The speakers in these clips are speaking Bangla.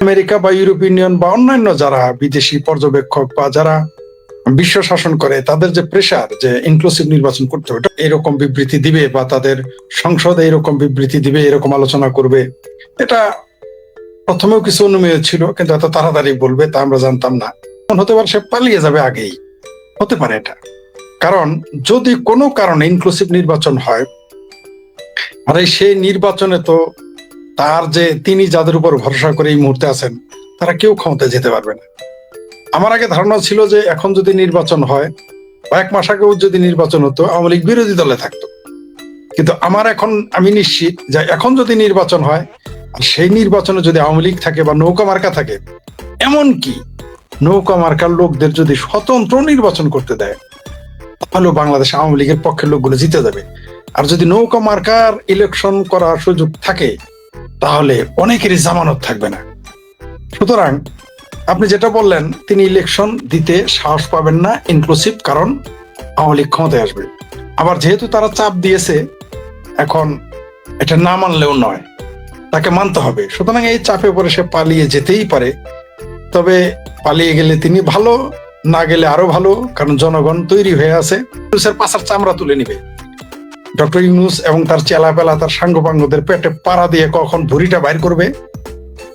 আমেরিকা বা ইউরোপিয়ান ইউনিয়ন বা অন্যান্য যারা বিদেশি পর্যবেক্ষক বা যারা বিশ্ব শাসন করে, তাদের যে প্রেশার যে ইনক্লুসিভ নির্বাচন করতে হবে এরকম বিবৃতি দিবে বা তাদের সংসদে এরকম বিবৃতি দিবে, এরকম আলোচনা করবে, এটা প্রথমেও কিছু অনুমেয় ছিল, কিন্তু এত তাড়াতাড়ি বলবে তা আমরা জানতাম না। হতে পারে সে পালিয়ে যাবে আগেই। হতে পারে এটা। কারণ যদি কোনো কারণে ইনক্লুসিভ নির্বাচন হয় আর এই সেই নির্বাচনে তো তার যে তিনি যাদের উপর ভরসা করে এই মুহূর্তে আছেন, তারা কেউ ক্ষমতায় যেতে পারবে না। আমার আগে ধারণা ছিল যে এখন যদি নির্বাচন হয় এক মাস আগেও যদি নির্বাচন হতো, আওয়ামী লীগ বিরোধী দলে থাকতো। কিন্তু আমার এখন আমি নিশ্চিত যে এখন যদি নির্বাচন হয়, আর সেই নির্বাচনে যদি আওয়ামী লীগ থাকে বা নৌকা মার্কা থাকে এমন কি নৌকা মার্কার লোকদের যদি স্বতন্ত্র নির্বাচন করতে দেয় তাহলে বাংলাদেশ আওয়ামী লীগের পক্ষের লোকগুলো জিতে যাবে। আর যদি নৌকা মার্কার ইলেকশন করার সুযোগ থাকে তাহলে অনেকেরই জামানত থাকবে না। সুতরাং আপনি যেটা বললেন, তিনি ইলেকশন দিতে সাহস পাবেন না ইনক্লুসিভ কারণ আওয়ামী লীগ ক্ষমতায় আসবে। আবার যেহেতু তারা চাপ দিয়েছে, এখন এটা না মানলেও নয়, তাকে মানতে হবে। সুতরাং এই চাপে পরে সে পালিয়ে যেতেই পারে। তবে পালিয়ে গেলে তিনি ভালো, না গেলে আরও ভালো, কারণ জনগণ তৈরি হয়ে আছে। পাশার চামড়া তুলে নিবে। ডক্টর ইউনুস এবং তার চেলাপেলা, তার সাঙ্গপাঙ্গদের পেটে পাড়া দিয়ে কখন ভুড়িটা বাইর করবে?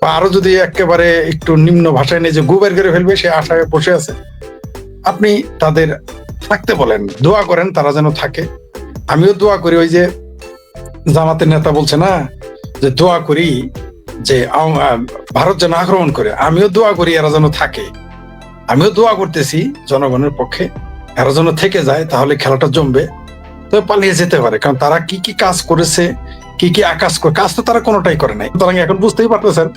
বা আরও যদি একেবারে একটু নিম্ন ভাষায় নিয়ে যে গুবের করে ফেলবে, সে আশায় বসে আছে। আপনি তাদের থাকতে বলেন, দোয়া করেন তারা যেন থাকে। আমিও দোয়া করি ওই যে জামাতের নেতা বলছে না, যে দোয়া করি যে ভারত যেন আক্রমণ করে। আমিও দোয়া করি এরা যেন থাকে। আমিও দোয়া করতেছি জনগণের পক্ষে, এরা যেন থেকে যায়, তাহলে খেলাটা জমবে। তবে পালিয়ে যেতে পারে, কারণ তারা কি কি কাজ করেছে, কি কি আকাশ করে, কাজ তো তারা কোনোটাই করে নাই। সুতরাং এখন বুঝতেই পারতেছেন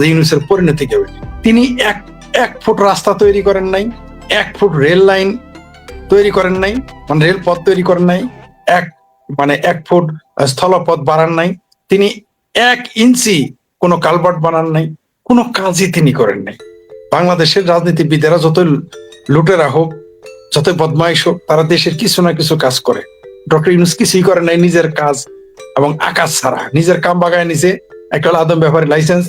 যে পরিণতি কি হবে। তিনি এক এক ফুট রাস্তা তৈরি করেন নাই, এক ফুট রেল লাইন তৈরি করেন নাই মানে রেলপথ তৈরি করেন নাই, এক মানে এক ফুট স্থলপথ বাড়ান নাই, তিনি এক ইঞ্চি কোনো কালভার্ট বানান নাই, কোনো কাজই তিনি করেন নাই। বাংলাদেশের রাজনীতিবিদেরা যত লুটেরা হোক যত বদমাইশ হোক, তারা দেশের কিছু না কিছু কাজ করে। ডক্টর ইউনুস কিছুই করে নাই নিজের কাজ এবং আকাশ ছাড়া। নিজের কাম বাগায় নিচে একটা হলো আদম ব্যাপারে লাইসেন্স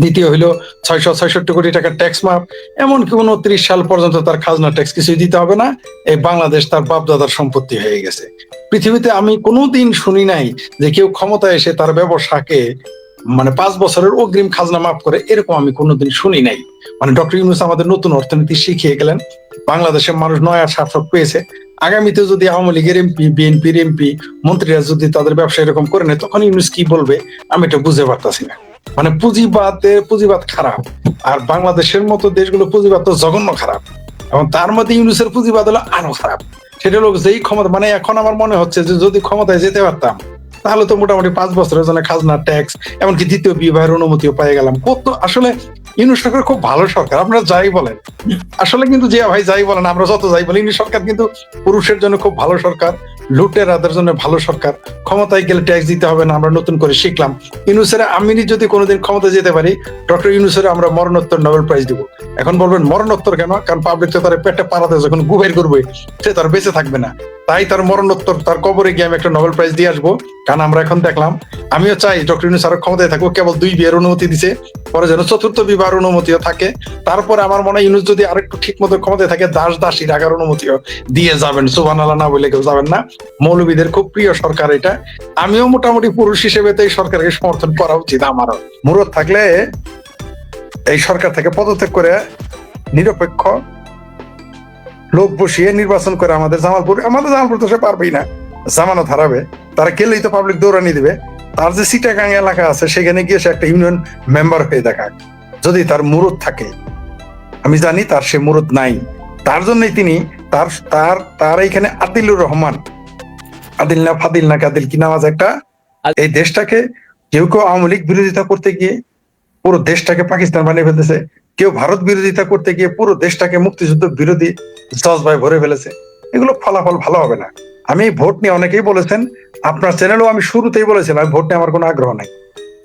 দ্বিতীয় হইল ছয়শো ছয়ষট্টি কোটি টাকার ট্যাক্স মাপ এমনকি উনত্রিশ সাল পর্যন্ত তার খাজনা ট্যাক্স কিছুই দিতে হবে না। এই বাংলাদেশ তার বাপদাদার সম্পত্তি হয়ে গেছে। পৃথিবীতে আমি কোনোদিন শুনি নাই যে কেউ ক্ষমতায় এসে তার ব্যবসাকে মানে পাঁচ বছরের অগ্রিম খাজনা মাফ করে, এরকম আমি কোনোদিন শুনি নাই। মানে ডক্টর ইউনুস আমাদের নতুন অর্থনীতি শিখিয়ে গেলেন। বাংলাদেশের মানুষ নয়া শাসক পেয়েছে। আগামীতে যদি আওয়ামী লীগের এমপি, বিএনপির এমপি, মন্ত্রীরা যদি তাদের ব্যবসা এরকম করে নেয়, তখন ইউনুস কি বলবে? আমি এটা বুঝতে পারতাছি না। মানে পুঁজিবাদে পুঁজিবাদ খারাপ। আর বাংলাদেশের মতো দেশগুলো পুঁজিবাদ তো জঘন্য খারাপ। এবং তার মধ্যে ইউনুসের পুঁজিবাদ হলো আরও খারাপ। সেটা হলো যেই ক্ষমতা মানে এখন আমার মনে হচ্ছে যে যদি ক্ষমতায় যেতে পারতাম, তাহলে তো মোটামুটি পাঁচ বছরের জন্য খাজনা ট্যাক্স এমনকি দ্বিতীয় বিবাহের অনুমতিও পেয়ে গেলাম। কত আসলে ইউনুস সরকার খুব ভালো সরকার আপনারা যাই বলেন। আসলে কিন্তু জিয়া ভাই যাই বলেন, আমরা যত যাই বলি ইউনুস সরকার কিন্তু পুরুষের জন্য খুব ভালো সরকার। লুটেরাদের জন্য ভালো সরকার। ক্ষমতায় গেলে ট্যাক্স দিতে হবে না, আমরা নতুন করে শিখলাম। ইউনুসের আমি যদি কোনোদিন ক্ষমতা যেতে পারি ডক্টর ইউনুসের আমরা মরণোত্তর নোবেল প্রাইজ দিব। এখন বলবেন, মরণোত্তর কেন? কারণ পাবলিক তো তার পেটে পাড়াতে যখন গুবের করবে, সে তার বেঁচে থাকবে না। তাই তার মরণোত্তর, তার কবরে গিয়ে আমি একটা নোবেল প্রাইজ দিয়ে আসব। কারণ আমরা এখন দেখলাম, আমিও চাই ডক্টর ইউনুস আরও ক্ষমতায় থাকব কেবল দুই বিয়ের অনুমতি দিছে। পরে যেন চতুর্থ বিবাহের অনুমতিও থাকে। তারপরে আমার মনে হয় ইউনুস যদি আরেকটু ঠিক মতো ক্ষমতায় থাকে, দাস দাসী রাখার অনুমতিও দিয়ে যাবেন। সুবান আল্লাহ না বলে কেউ যাবেন না। মৌলবীদের খুব প্রিয় সরকার এটা। আমিও মোটামুটি পুরুষ হিসেবে তো এই সরকারকে সমর্থন করা উচিত আমারও। মুরত থাকলে এই সরকার থেকে পদত্যাগ করে নিরপেক্ষ লোক বসিয়ে নির্বাচন করে আমাদের জামালপুর আমাদের জামালপুর তো সে পারবেই না। জামানত হারাবে। তারা গেলেই তো পাবলিক দৌড়ানি দিবে। তার যে সিটাগাং এলাকা আছে, সেখানে গিয়ে সে একটা ইউনিয়ন মেম্বার হয়ে দেখাক। যদি তার মুরত থাকে। আমি জানি তার সে মুরত নাই। তার জন্যই তিনি তার তার তার এইখানে আদিলুর রহমান আদিল না ফাদিল না কাদিল কি নাম আছে একটা এই দেশটাকে কেউ কেউ আওয়ামী লীগ বিরোধিতা করতে গিয়ে পুরো দেশটাকে পাকিস্তান বানিয়ে ফেলতেছে। কেউ ভারত বিরোধিতা করতে গিয়ে পুরো দেশটাকে মুক্তিযুদ্ধ বিরোধী জজবায় ভরে ফেলেছে। এগুলো ফলাফল ভালো হবে না। আমি ভোট নিয়ে অনেকেই বলেছেন আপনার চ্যানেলও আমি শুরুতেই বলেছিলাম আমি ভোট নিয়ে আমার কোনো আগ্রহ নাই।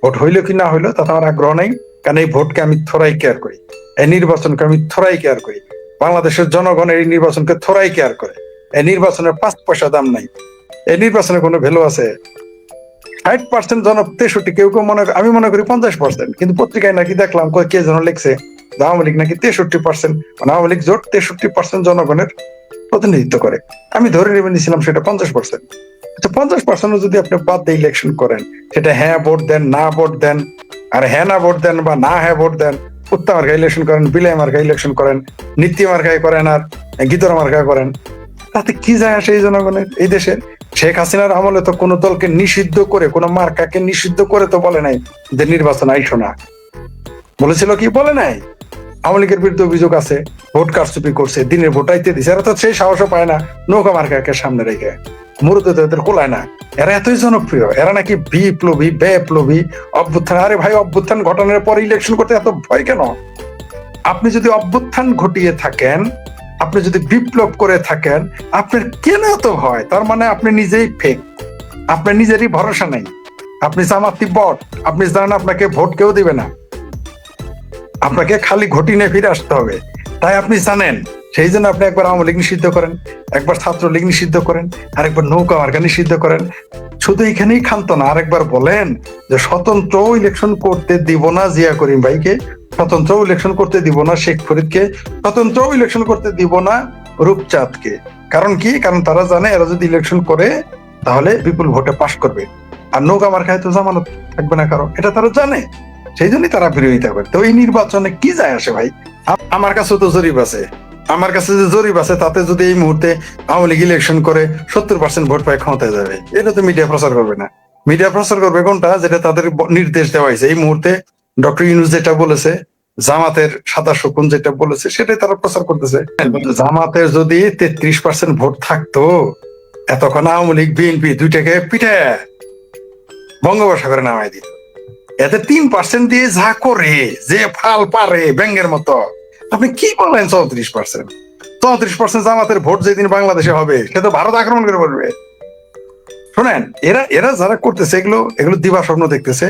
ভোট হইল কি না হইল তাতে আমার আগ্রহ নাই কারণ এই ভোটকে আমি থোড়াই কেয়ার করি। এই নির্বাচনকে আমি থোড়াই কেয়ার করি। বাংলাদেশের জনগণের এই নির্বাচনকে থোড়াই কেয়ার করে। এই নির্বাচনের পাঁচ পয়সা দাম নাই। এই নির্বাচনে কোনো ভ্যালু আছে? ষাট পার্সেন্ট জন তেষট্টি, কেউ কেউ মনে আমি মনে করি পঞ্চাশ পার্সেন্ট কিন্তু পত্রিকায় নাকি দেখলাম কে যেন লিখছে আওয়ামী লীগ নাকি তেষট্টি পার্সেন্ট মানে আওয়ামী লীগ জোট তেষট্টি পার্সেন্ট জনগণের প্রতিনিধিত্ব করে। আমি ধরে নেবে নিয়েছিলাম সেটা পঞ্চাশ পার্সেন্ট পঞ্চাশ পার্সেন্ট যদি আপনি বাদ দিয়ে ইলেকশন করেন, সেটা হ্যাঁ ভোট দেন, না ভোট দেন, আর হ্যাঁ না ভোট দেন বা না হ্যাঁ ভোট দেন উত্তম মার্কা ইলেকশন করেন, বিলাই মার্কা ইলেকশন করেন নীতি মার্কায় করেন আর গীতর মার্কা করেন, তাতে কি যায় আসে এই জনগণের, এই দেশের? শেখ হাসিনার আমলে তো কোনো দলকে নিষিদ্ধ করে, কোনো মার্কাকে নিষিদ্ধ করে তো বলে নাই যে নির্বাচন আইসো না। বলেছিল কি, বলে নাই? আওয়ামী লীগের বিরুদ্ধে অভিযোগ আছে, ভোট কারচুপি করছে, দিনের ভোট আইতে দিছে, এরা তো সেই সাহসও পায় না নৌকা মার্কাকে সামনে রেখে। মুরুদে তো এদের কোলায় না। এরা এতই জনপ্রিয়, এরা নাকি বিপ্লবী, বেপ্লবী অভ্যুত্থান। আরে ভাই, অভ্যুত্থান ঘটানোর পর ইলেকশন করতে এত ভয় কেন? আপনি যদি অভ্যুত্থান ঘটিয়ে থাকেন আপনি যদি বিপ্লব করে থাকেন, আপনার কেন এত ভয় তার মানে আপনি নিজেই ফেক আপনার নিজেরই ভরসা নাই। আপনি জামাতি বট। আপনি জানেন আপনাকে ভোট কেউ দিবে না। আপনাকে খালি ঘটি নিয়ে ফিরে আসতে হবে। তাই আপনি জানেন, সেই জন্য আপনি একবার আওয়ামী লীগ নিষিদ্ধ করেন, একবার ছাত্র লীগ নিষিদ্ধ করেন, আরেকবার নৌকা মার্কা নিষিদ্ধ করেন। শুধু এখানেই খান্ত না, আরেকবার বলেন যে স্বতন্ত্র ইলেকশন করতে দিব না জিয়া করিম ভাইকে। স্বতন্ত্র ইলেকশন করতে দিব না শেখ ফরিদকে, স্বতন্ত্র ইলেকশন করতে দিব না রূপচাঁদকে। কারণ কি? কারণ তারা জানে, এরা যদি ইলেকশন করে, তাহলে বিপুল ভোটে পাশ করবে। আর নৌকা মার্কায় তো জামানত থাকবে না কারও। এটা তারা জানে। সেই জন্যই তারা বিরোধিতা করে। তো এই নির্বাচনে কি যায় আসে ভাই? আমার কাছে তো জরিপ আছে। আমার কাছে যে জরিপ আছে, তাতে যদি এই মুহূর্তে আওয়ামী লীগ ইলেকশন করে, সত্তর পার্সেন্ট ভোট পায়, ক্ষমতায় যাবে। এটা তো মিডিয়া প্রচার করবে না। মিডিয়া প্রচার করবে কোনটা? যেটা তাদের নির্দেশ দেওয়া হয়েছে। এই মুহূর্তে ডক্টর ইউনুস যেটা বলেছে, জামাতের সাদা শকুন যেটা বলেছে, সেটাই তারা প্রচার করতেছে। জামাতের যদি তেত্রিশ পার্সেন্ট ভোট থাকতো, এতক্ষণ আওয়ামী লীগ, বিএনপি দুইটাকে পিঠে বঙ্গোপসাগরে নামাই দিত। এতে তিন পার্সেন্ট দিয়ে যা করে, যে ফাল পারে ব্যাঙ্গের মতো। আপনি কি বলেন চৌত্রিশ পার্সেন্ট চৌত্রিশ পার্সেন্ট জামাতের ভোট যেদিন বাংলাদেশে হবে, সে তো ভারত আক্রমণ করে বলবে। শোনেন, এরা এরা যারা করতেছে, এগুলো এগুলো দিবা স্বপ্ন দেখতেছে।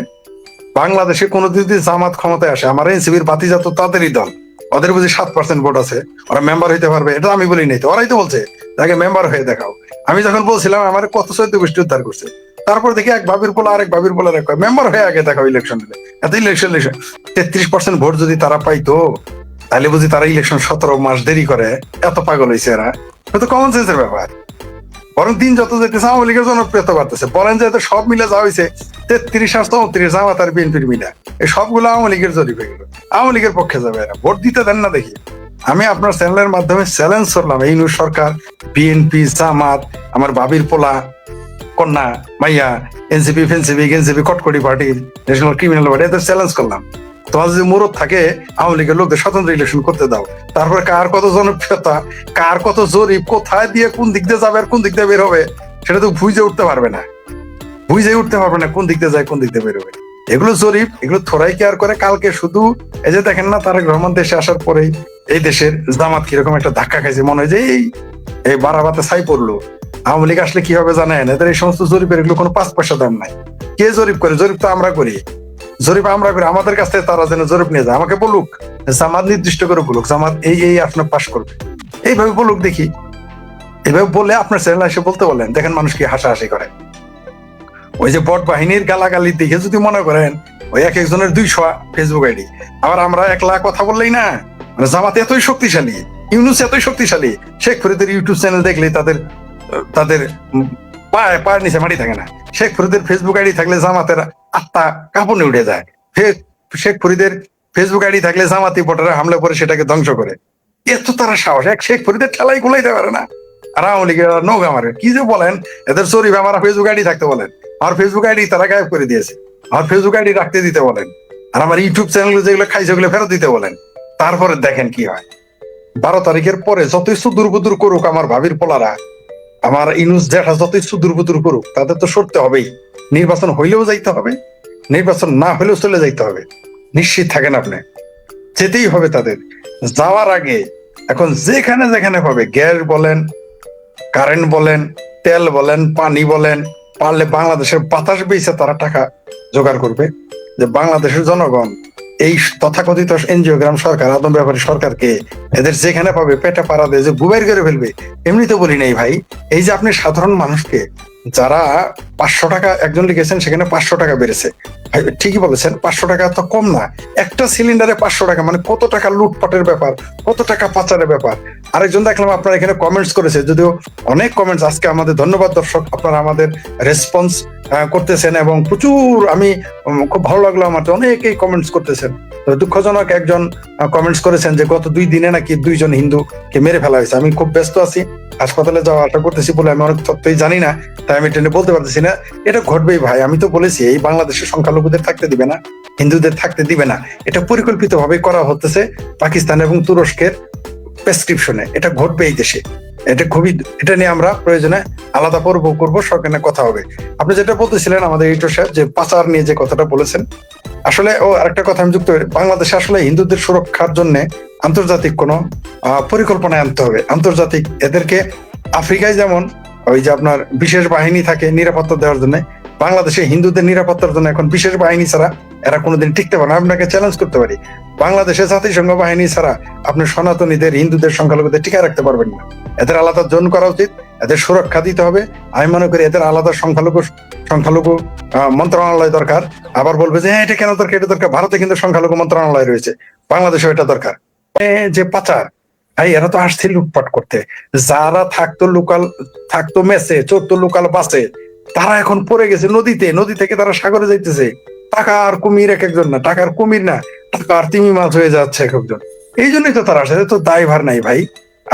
বাংলাদেশে কোনোদিন যদি জামাত ক্ষমতায় আসে, আমার এনসিবির বাতিজা তাদেরই দল। ওদের বুঝি সাত পার্সেন্ট ভোট আছে। ওরা মেম্বার হইতে পারবে, এটা আমি বলি নাই তো। ওরাই তো বলছে তাকে মেম্বার হয়ে দেখাও। আমি যখন বলছিলাম, আমার কত চৈদ্দ গোষ্ঠী উদ্ধার করছে। তারপর দেখি এক ভাবির পোলা আরেক ভাবির পোলা এক মেম্বার হয়ে আগে দেখাও ইলেকশন এত ইলেকশন ইলেকশন তেত্রিশ পার্সেন্ট ভোট যদি তারা পাইতো তাহলে বুঝি তারা ইলেকশন সতেরো মাস দেরি করে। এত পাগল হয়েছে এরা। তো কমন সেন্সের ব্যাপার। বরং দিন যত যেতেছে আওয়ামী লীগের জনপ্রিয়তা বাড়তেছে। বলেন যে সব মিলে যা হয়েছে তেত্রিশ আর চৌত্রিশ জামাত আর বিএনপির মিলে। এই সবগুলো আওয়ামী লীগের জরিপে গেল। আওয়ামী লীগের পক্ষে যাবে এরা। ভোট দিতে দেন না দেখি। আমি আপনার চ্যানেলের মাধ্যমে চ্যালেঞ্জ করলাম এই সরকার, বিএনপি, জামাত, আমার বাবির পোলা, কন্যা, মাইয়া, এনসিপি, ফেন্সিপি এনসিপি কটকটি পার্টি, ন্যাশনাল ক্রিমিনাল পার্টি, এদের চ্যালেঞ্জ করলাম। তোমার যদি মুরত থাকে, আওয়ামী লীগের লোকদের স্বতন্ত্র ইলেকশন করতে দাও। তারপরে কার কত জনপ্রিয়তা, কার কত জরিপ, কোথায় দিয়ে কোন দিক দিয়ে যাবে আর কোন দিক দিয়ে বের হবে, সেটা তো বুঝে উঠতে পারবে না। বুঝে উঠতে পারবে না কোন দিক দিয়ে যায়, কোন দিক দিয়ে বের হবে। এগুলো জরিপ, এগুলো থোড়াই কেয়ার করে? কালকে শুধু এই যে দেখেন না, তারেক রহমান দেশে আসার পরেই এই দেশের জামাত কীরকম একটা ধাক্কা খাইছে, মনে হয় যে এই এই বারাবাতে ছাই পড়ল। আওয়ামী লীগ আসলে কি হবে জানেন এদের এই সমস্ত জরিপের এগুলো কোনো পাঁচ পয়সা দাম নাই। কে জরিপ করে? জরিপ তো আমরা করি। জরিপ আমরা করি, আমাদের কাছ থেকে তারা যেন জরিপ নিয়ে যায়। আমাকে বলুক, জামাত নির্দিষ্ট করে বলুক, জামাত এই এই আসনে পাশ করবে। এইভাবে বলুক দেখি। এইভাবে বলে আপনার চ্যানেল এসে বলতে বলেন, দেখেন মানুষ কি হাসাহাসি করে। ওই যে বট বাহিনীর গালাগালি দেখে যদি মনে করেন, ওই এক একজনের দুইশো ফেসবুক আইডি। আবার আমরা একলা কথা বললেই না। মানে জামাত এতই শক্তিশালী, ইউনুস এতই শক্তিশালী, শেখ ফরিদের ইউটিউব চ্যানেল দেখলে তাদের তাদের পায়ে, পায়ের নিচে মাটি থাকে না। শেখ ফরিদের ফেসবুক আইডি থাকলে জামাতের আত্মা কাঁপনে উঠে যায়। শেখ ফরিদের ফেসবুক আইডি থাকলে জামাতি ভোটারে হামলা করে সেটাকে ধ্বংস করে। এত তারা সাহস, এক শেখ ফরিদের ঠেলাই গুলাইতে পারে না। আর আওয়ামী লীগের নৌকা মারে কি যে বলেন, এদের শরীফ আমার ফেসবুক আইডি থাকতে বলেন। আমার ফেসবুক আইডি তারা গায়েব করে দিয়েছে। আমার ফেসবুক আইডি রাখতে দিতে বলেন। আর আমার ইউটিউব চ্যানেল যেগুলো খাইছে ওগুলো ফেরত দিতে বলেন। তারপরে দেখেন কি হয়। বারো তারিখের পরে যতই সুদূর বুদুর করুক আমার ভাবির পোলারা, আমার ইনুস জেঠা যতই সুদূর বুদুর করুক, তাদের তো সরতে হবেই। নির্বাচন হইলেও যাইতে হবে, নির্বাচন না হলেও চলে যাইতে হবে। নিশ্চিত থাকেন আপনি। যেতেই হবে তাদের। যাওয়ার আগে এখন যেখানে যেখানে পাবে গ্যাস বলেন কারেন্ট বলেন, তেল বলেন, পানি বলেন, পারলে বাংলাদেশের বাতাস বেচে তারা টাকা জোগাড় করবে। যে বাংলাদেশের জনগণ, এই তথাকথিত এনজিওগ্রাম সরকার, আদম ব্যাপারী সরকারকে এদের যেখানে পাবে, পেটে পাড়া দেয় যে গুবাইর করে ফেলবে এমনি তো বলি নাই ভাই। এই যে আপনি সাধারণ মানুষকে যারা পাঁচশো টাকা একজন লিখেছেন, সেখানে পাঁচশো টাকা বেড়েছে। ঠিকই বলেছেন, পাঁচশো টাকা তো কম না। একটা সিলিন্ডারে পাঁচশো টাকা মানে কত টাকা লুটপাটের ব্যাপার, কত টাকা পাচারের ব্যাপার। আরেকজন দেখলাম, আপনার এখানে কমেন্টস করেছে, যদিও অনেক কমেন্টস আজকে আমাদের ধন্যবাদ দর্শক, আপনারা আমাদের রেসপন্স করতেছেন এবং প্রচুর আমি খুব ভালো লাগল আমার অনেকেই কমেন্টস করতেছেন। দুঃখজনক একজন কমেন্টস করেছেন যে গত দুই দিনে নাকি দুইজন হিন্দুকে মেরে ফেলা হয়েছে। আমি খুব ব্যস্ত আছি, হাসপাতালে যাওয়া আশা করতেছি বলে আমি অনেক তথ্যই জানি না, তাই আমি টেনে বলতে পারতেছি না। এটা ঘটবেই ভাই, আমি তো বলেছি, এই বাংলাদেশের সংখ্যালঘুদের থাকতে দিবে না, হিন্দুদের থাকতে দিবে না। এটা পরিকল্পিত ভাবে করা হতেছে পাকিস্তান এবং তুরস্কের প্রেসক্রিপশনে এটা ঘটবে এই দেশে। এটা খুবই, এটা নিয়ে আমরা প্রয়োজনে আলাদা পর্ব করব, সরকার কথা হবে। আপনি যেটা বলতেছিলেন আমাদের এডিটর সাহেব যে পাচার নিয়ে যে কথাটা বলেছেন আসলে ও আরেকটা কথা আমি যুক্ত। বাংলাদেশে আসলে হিন্দুদের সুরক্ষার জন্য আন্তর্জাতিক কোনো আহ, পরিকল্পনা আনতে হবে। আন্তর্জাতিক এদেরকে আফ্রিকায় যেমন ওই যে আপনার বিশেষ বাহিনী থাকে নিরাপত্তা দেওয়ার জন্য বাংলাদেশে হিন্দুদের নিরাপত্তার জন্য এখন বিশেষ বাহিনী ছাড়া এরা কোনোদিন টিকতে পারে না। আপনাকে চ্যালেঞ্জ করতে পারি। বাংলাদেশে জাতিসংঘ বাহিনী ছাড়া আপনি সনাতনীদের হিন্দুদের সংখ্যালঘুদের টিকা রাখতে পারবেন না। এদের আলাদা জোন করা উচিত। এদের সুরক্ষা দিতে হবে। আমি মনে করি এদের আলাদা সংখ্যালঘু সংখ্যালঘু মন্ত্রণালয় দরকার। আবার বলবে যে হ্যাঁ এটা কেন দরকার? এটা দরকার। ভারতে কিন্তু সংখ্যালঘু মন্ত্রণালয় রয়েছে। বাংলাদেশে এটা দরকার। যে পাচার, ভাই, এরা তো আসছে লুটপাট করতে। যারা থাকতো লোকাল, থাকতো মেসে, চড়তো লোকাল বাসে, তারা এখন পড়ে গেছে নদীতে। নদী থেকে তারা সাগরে যাইতেছে। টাকা আর কুমির এক একজন না। টাকার কুমির না। টাকা আর তিমি মাছ হয়ে যাচ্ছে এক একজন। এই জন্যই তো তারা আসে। তো দায়ভার নাই, ভাই।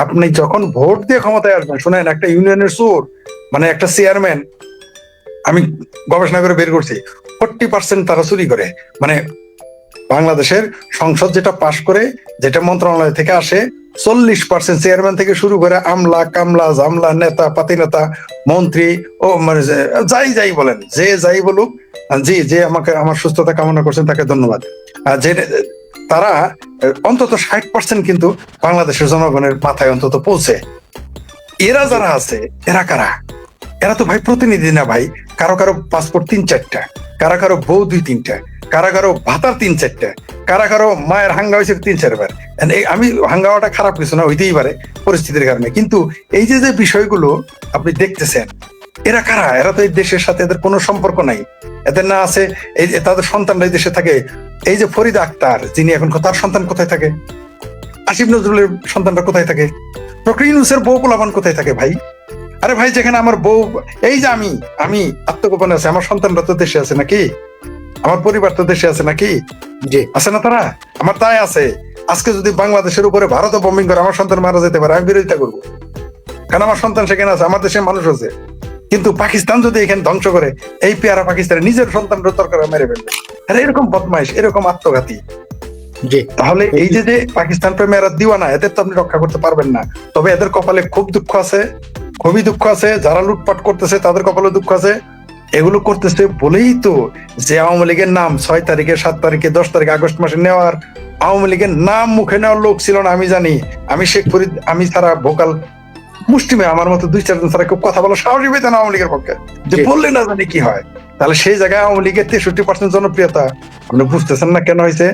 আপনি যখন ভোট দিয়ে ক্ষমতায় আসবেন, শোনেন, একটা ইউনিয়নের সুর মানে একটা চেয়ারম্যান, আমি গবেষণা করে বের করছি, ফোরটি পার্সেন্ট তারা চুরি করে। মানে বাংলাদেশের সংসদ যেটা পাশ করে, যেটা মন্ত্রণালয় থেকে আসে, চল্লিশ পার্সেন্ট চেয়ারম্যান থেকে শুরু করে আমলা, কামলা, জামলা, নেতা, পাতি নেতা, মন্ত্রী, ও মানে যাই যাই বলেন, যে যাই বলুক, জি, যে আমাকে, আমার সুস্থতা কামনা করছেন তাকে ধন্যবাদ। যে তারা অন্তত ষাট পার্সেন্ট কিন্তু বাংলাদেশের জনগণের মাথায় অন্তত পৌঁছে। এরা যারা আছে, এরা কারা? এরা তো ভাই প্রতিনিধি না ভাই। কারও কারও পাসপোর্ট তিন চারটা, কারও কারও বউ দুই তিনটা, কারও কারও ভাতার তিন চারটা, কারও কারও মায়ের হাঙ্গা হয়েছে তিন চারবার। আমি হাঙ্গাওয়াটা খারাপ কিছু না, হইতেই পারে পরিস্থিতির কারণে। কিন্তু এই যে যে বিষয়গুলো আপনি দেখতেছেন, এরা কারা? এরা তো এই দেশের সাথে এদের কোনো সম্পর্ক নাই। এদের না আছে, এই তাদের সন্তানরা এই দেশে থাকে এই যে ফরিদ আক্তার যিনি এখন তার সন্তান কোথায় থাকে? আসিফ নজরুলের সন্তানরা কোথায় থাকে? ডক্টর ইউনুসের বউ পোলাপান কোথায় থাকে ভাই? আরে ভাই যেখানে আমার বউ এই যে আমি আমি আত্মগোপনে আছে আমার সন্তানরা তো দেশে আছে নাকি? আমার পরিবার তো দেশে আছে নাকি? জি। আছে না তারা? আমার তাই আছে। আজকে যদি বাংলাদেশের উপরে ভারত বোম্বিং করে আমার সন্তান মারা যেতে পারে আমি বিরোধিতা করব। কারণ আমার সন্তান সেখানে আছে আমার দেশে মানুষ আছে। কিন্তু পাকিস্তান যদি এখানে ধ্বংস করে এই পেয়ারা পাকিস্তানের নিজের সন্তানরা তরকার মেরে ফেলবে। আরে এরকম বদমাইশ এরকম আত্মঘাতী। জি। তাহলে এই যে যে পাকিস্তান প্রেমীরা দিওয়ানা এদের তো আপনি রক্ষা করতে পারবেন না। তবে এদের কপালে খুব দুঃখ আছে খুবই দুঃখ আছে। যারা লুটপাট করতেছে তাদের কপালে দুঃখ আছে। এগুলো করতেছে বলেই তো যে আওয়ামী লীগের নাম ছয় তারিখে সাত তারিখে দশ তারিখে আগস্ট মাসে নেওয়ার আওয়ামী লীগের নাম মুখে নেওয়ার লোক ছিল না আমি জানি। আমি শেখ ফরিদ আমি ছাড়া ভোকাল মুষ্টিমে আমার মতো দুই চারজন ছাড়া খুব কথা বলো সাহসী পেতেন আওয়ামী লীগের পক্ষে। যে। বললে না জানি কি হয়। তাহলে সেই জায়গায় আওয়ামী লীগের তেষট্টি পার্সেন্ট জনপ্রিয়তা। আপনি বুঝতেছেন না কেন হয়েছে?